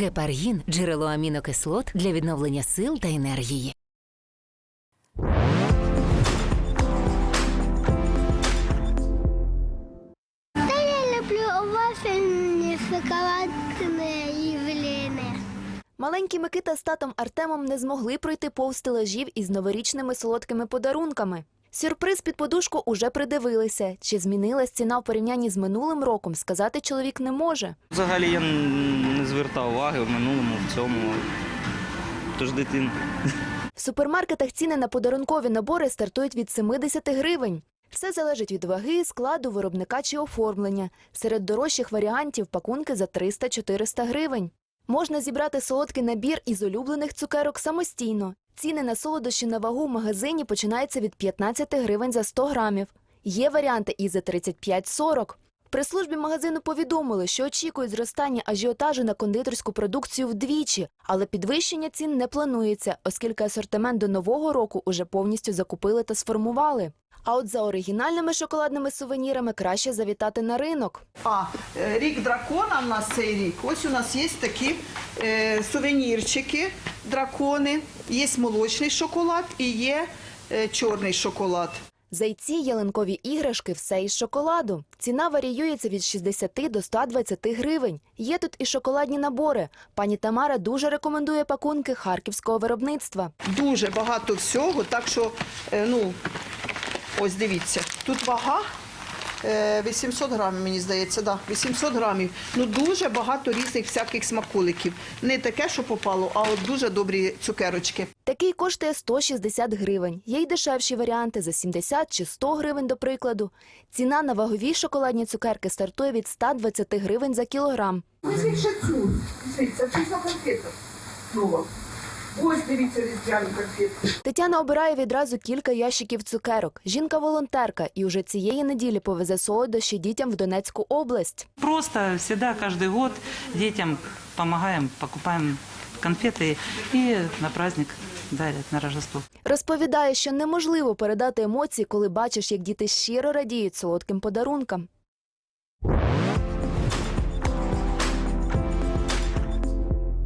Гепаргін джерело амінокислот для відновлення сил та енергії. Я люблю вафельні шоколадні явлення. Маленький Микита з татом Артемом не змогли пройти повз стелажів із новорічними солодкими подарунками. Сюрприз під подушку уже придивилися. Чи змінилась ціна в порівнянні з минулим роком, сказати чоловік не може. Взагалі я не звертав уваги в минулому, в цьому. Тож дитина. В супермаркетах ціни на подарункові набори стартують від 70 гривень. Все залежить від ваги, складу, виробника чи оформлення. Серед дорожчих варіантів пакунки за 300-400 гривень. Можна зібрати солодкий набір із улюблених цукерок самостійно. Ціни на солодощі на вагу в магазині починаються від 15 гривень за 100 грамів. Є варіанти і за 35-40. При службі магазину повідомили, що очікують зростання ажіотажу на кондитерську продукцію вдвічі, але підвищення цін не планується, оскільки асортимент до нового року уже повністю закупили та сформували. А от за оригінальними шоколадними сувенірами краще завітати на ринок. А е, рік дракона в нас цей рік. Ось у нас є такі е, сувенірчики, дракони, є молочний шоколад і є е, чорний шоколад. Зайці, ялинкові іграшки, все із шоколаду. Ціна варіюється від 60 до 120 гривень. Є тут і шоколадні набори. Пані Тамара дуже рекомендує пакунки харківського виробництва. Дуже багато всього, так що, е, ну, ось дивіться, тут вага. Е, 800 грамів, мені здається, да, 800 грамів. Ну дуже багато різних всяких смаколиків. Не таке, що попало, а от дуже добрі цукерочки. Такий коштує 160 гривень. Є й дешевші варіанти за 70 чи 100 гривень, до прикладу. Ціна на вагові шоколадні цукерки стартує від 120 гривень за кілограм. Візьміть ще цю. Дивіться, це за конфета. Ось дивіться різдвяні конфети. Тетяна обирає відразу кілька ящиків цукерок. Жінка-волонтерка і уже цієї неділі повезе солодощі дітям в Донецьку область. Просто всегда, каждый год детям помогаем, покупаем конфеты и на праздник дарят, на Рождество. Розповідає, що неможливо передати емоції, коли бачиш, як діти щиро радіють солодким подарункам.